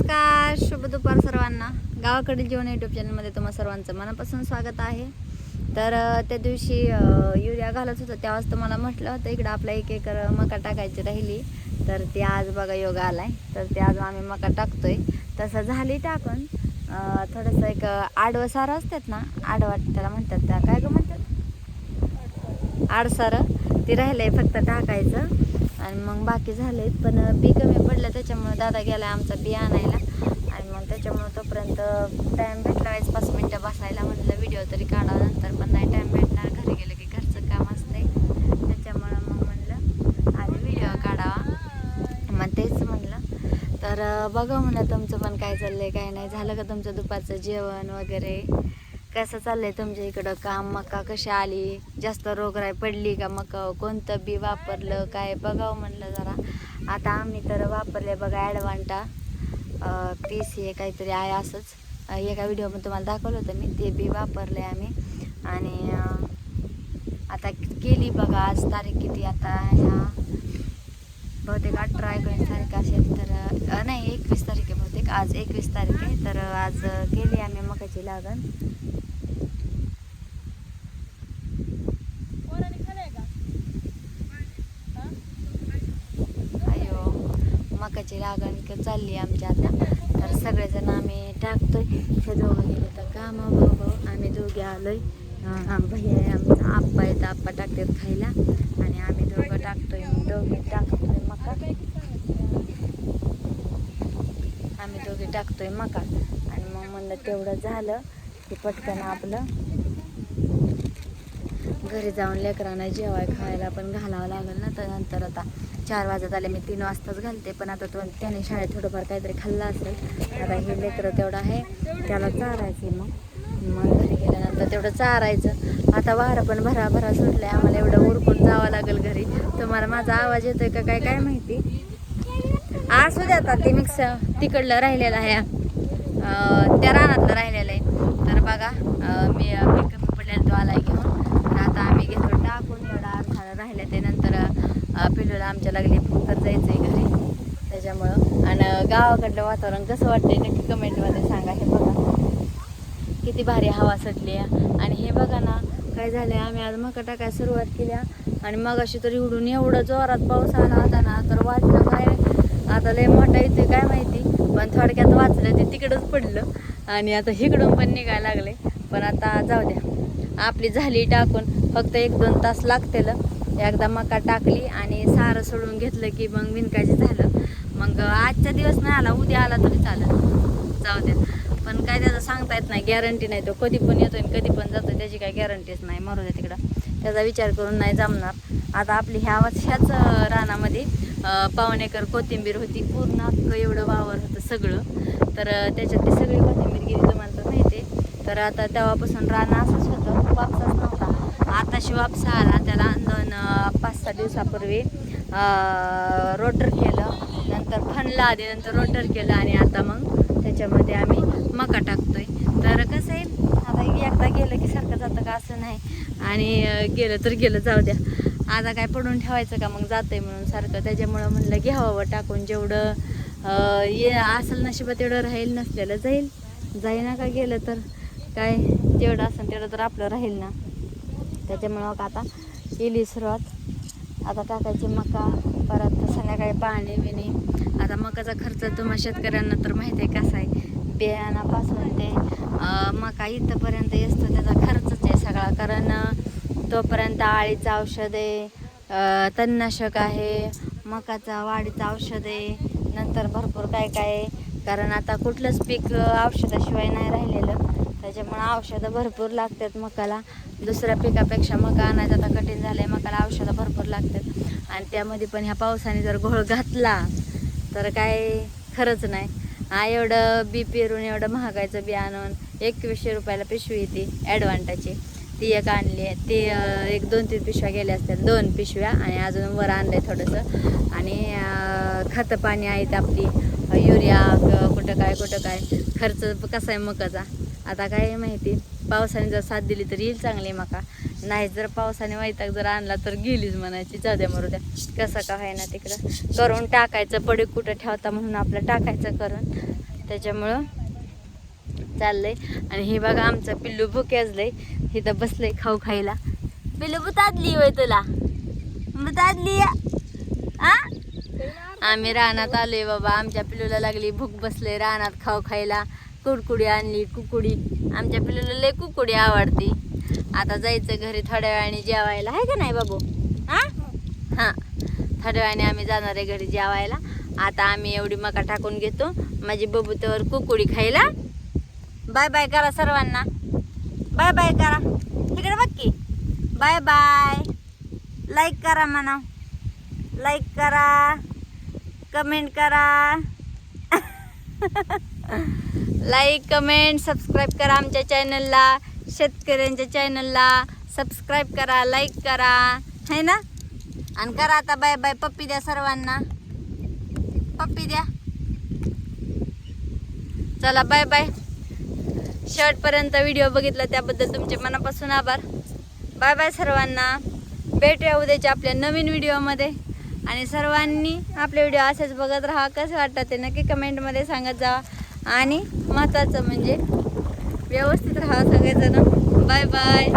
नमस्कार शुभ दुपार सर्वांना. गावाकडील जीवन यूट्यूब चॅनलमध्ये तुम्हा सर्वांचं मनापासून स्वागत आहे. तर त्या दिवशी युरिया घालत होतं तेव्हाच तुम्हाला म्हटलं होतं इकडं आपला एक एकर मका टाकायची राहिली. तर ती आज बघा योग आलाय. तर ते आज आम्ही मका टाकतोय. तसं झाली टाकून थोडंसं एक आडवं सारं असतात ना आडवा त्याला म्हणतात त्या काय गं म्हणतात? आडसारं. ते राहिलं आहे फक्त टाकायचं. आणि मग बाकी झालेत. पण बी कमी पडलं त्याच्यामुळं दादा गेला आमचा बी आणायला. आणि मग त्याच्यामुळं तोपर्यंत टाईम भेटला वेळेस पाच मिनटं बसायला म्हटलं व्हिडिओ तरी काढा नंतर. पण नाही टाईम भेटणार घरी गेलं की घरचं काम असतंय. त्याच्यामुळं मग म्हणलं आधी व्हिडिओ काढावा. मग तेच म्हणलं. तर बघा म्हणलं तुमचं पण काय चाललं आहे काय नाही. झालं का तुमचं दुपारचं जेवण वगैरे? कसं चाललंय तुमच्या इकडं? काम मका कशी आली? जास्त रोगराई पडली का मका? कोणतं बी वापरलं? काय? बघावं म्हणलं जरा. आता आम्ही तर वापरले बघा ॲडवांटा. पी सी हे काहीतरी आहे असंच. एका व्हिडिओमध्ये तुम्हाला दाखवलं होतं मी. ते बी वापरले आम्ही. आणि आता केली बघा. आज तारीख किती? आता ह्या बहुतेक अठरा एकोणीस तारीख असेल तर नाही एकवीस तारीख आहे बहुतेक. आज एकवीस तारीख आहे तर आज केली आम्ही मकाची लागण. मकाची लागण चालली आमची आता. तर सगळेजण आम्ही टाकतोय. हे दोघं गेले तर कामा भाऊ भाऊ आम्ही दोघे आलोय. भैया आमचा आप्पा तर आप्पा टाकतात खायला. आणि आम्ही दोघं टाकतोय दोघे टाकतोय. आम्ही दोघे टाकतोय मका. आणि मग म्हणलं तेवढं झालं की पटकन आपलं घरी जाऊन लेकरांना जेवाय खायला पण घालावं लागेल ना. तर नंतर आता चार वाजत आले मी तीन वाजताच घालते. पण आता तो त्याने शाळेत थोडंफार काहीतरी खाल्लं असेल. आता हे लेकरं तेवढं आहे त्याला चारायचं मग. मग घरी गेल्यानंतर तेवढं चारायचं. आता वारं पण भराभरा सुटला आहे आम्हाला एवढं उरकून जावं लागेल घरी. तुम्हाला माझा आवाज येतोय का काय? काय माहिती? असू द्या आता. ते मिक्स तिकडलं राहिलेलं आहे. त्या रानातलं राहिलेलं आहे. तर बघा मी मी कमी पडलेला तो आलाय घेऊन. तर आता आम्ही घेतो टाकून. एवढा अर्धा राहिलं ते नंतर पिलूला आमच्या लागली फक्त जायचंय घरी. त्याच्यामुळं. आणि गावाकडलं वातावरण कसं वाटतंय नक्की कमेंटमध्ये सांगा हे बघा. किती भारी हवा सटली आहे. आणि हे बघा ना काय झालं आम्ही आज मका टाकायला सुरुवात केली आणि मग अशी तरी उडून एवढं जोरात पाऊस आला होता ना तर वाचलं काय आता लय मोठा येतोय काय माहिती. पण थोडक्यात वाचलं ते तिकडंच पडलं. आणि आता इकडून पण निघायला लागले. पण आता जाऊ द्या. आपली झाली टाकून फक्त एक दोन तास लागतील. एकदा मका टाकली आणि सारं सोडून घेतलं की मग विणकाजी झालं. मग आजचा दिवस नाही आला उद्या आला तरी चालेल. जाऊ द्या. पण काय त्याचं सांगता येत नाही गॅरंटी नाही. तो कधी पण येतो आणि कधी पण जातो त्याची काही गॅरंटीच नाही. मरू द्या तिकडं. त्याचा विचार करून नाही जमणार. आता आपली ह्या ह्याच रानामध्ये पावन एकर कोथिंबीर होती. पूर्ण अख्खं एवढं वावर होतं सगळं. तर त्याच्यात ती सगळी कोथिंबीर गेली तुम्हाला तर माहिती तर आता तेव्हापासून रान असंच होतं. वापसाच नव्हता. आताशी वापसा आला. त्याला दोन पाच सहा दिवसापूर्वी रोटर केलं. नंतर फनला आधी नंतर रोटर केलं आणि आता मग त्याच्यामध्ये आम्ही मका टाकतोय. तर कसं आहे आता एकदा गेलं की सारखं जातं का असं नाही. आणि गेलं तर गेलं जाऊ द्या. आता काय पडून ठेवायचं का मग जातंय म्हणून सारखं. त्याच्यामुळं म्हणलं घ्यावं टाकून जेवढं ये असेल नशिबा तेवढं राहील नसलेलं जाईल. जाईना का गेलं तर काय जेवढं असेल तेवढं तर आपलं राहील ना. त्याच्यामुळं मग आता केली सुरुवात. आता टाकायची मका परत संध्याकाळी पाणी बिणी. आता मकाचा खर्च तुम्हा शेतकऱ्यांना तर माहिती आहे कसा आहे. बियाणापासून ते मका इथंपर्यंत असतो त्याचा खर्चच आहे सगळा. कारण तोपर्यंत आळीचं औषध आहे तणनाशक आहे मकाचा वाढीचं औषध आहे नंतर भरपूर काय काय कारण आता कुठलंच पीक औषधाशिवाय नाही राहिलेलं. त्याच्यामुळं औषधं भरपूर लागतात मकाला. दुसऱ्या पिकापेक्षा मका आणायचं आता कठीण झालं आहे मकाला औषधं भरपूर लागतात. आणि त्यामध्ये पण ह्या पावसाने जर घोळ घातला तर काय खरंच नाही. हा एवढं बी पेरून एवढं महागायचं बी आणून एकवीसशे रुपयाला पिशवी येते ॲडव्हान्टाची ती एक आणली आहे. ती एक दोन तीन पिशव्या गेल्या असतील दोन पिशव्या आणि अजून वर आणलं आहे थोडंसं. आणि खतं पाणी आहेत आपली. युरिया कुठं काय कुठं काय. खर्च कसा आहे मकाचा? आता काय माहिती? पावसाने जर साथ दिली तर येईल चांगली मका. नाही जर पावसाने वैताग जर आणला तर गेलीच म्हणायची. जाद्या मरू द्या. कसं का व्हायना तिकडं. करून टाकायचं पडे कुठं ठेवता म्हणून आपलं टाकायचं करून. त्याच्यामुळं चाललंय. आणि हे बघा आमचं पिल्लू भुक्याजलंय इथं बसलंय खाऊ खायला. पिल्लू बुतादली होय तुला. बुतादली आ? आम्ही रानात आलोय बाबा. आमच्या पिल्लूला लागली भूक बसले रानात खाऊ खायला. कुडकुडी आणली कुकुडी. आमच्या पिल्लूला लय कुकुडी आवडते. आता जायचं घरी थोड्या वेळाने जेवायला. आहे का नाही बाबू? हा? हां. थोड्या वेळाने आम्ही जाणार आहे घरी जेवायला. आता आम्ही एवढी मका टाकून घेतो. माझी बबू तर कुकुडी खायला. बाय बाय करा सर्वांना. बाय बाय करा. तिकडे बघ की. Bye bye. लाईक करा म्हणा. लाईक करा. कमेंट करा. लाईक कमेंट सबस्क्राईब करा आमच्या चॅनलला शेतकऱ्यांच्या चॅनलला सबस्क्राईब करा लाईक करा. है ना? आणि करा आता बाय बाय पप्पी द्या सर्वांना. पप्पी द्या. चला बाय बाय शेवटपर्यंत व्हिडिओ बघितला त्याबद्दल तुमचे मनापासून आभार. बाय बाय सर्वांना. भेटूया उद्याच्या आपल्या नवीन व्हिडिओमध्ये आणि सर्वांनी आपले व्हिडिओ असेच बघत राहा. कसं वाटतं ते नक्की कमेंटमध्ये सांगत जावा. आणि महत्त्वाचं म्हणजे व्यवस्थित राहा सगळेजण. Bye bye.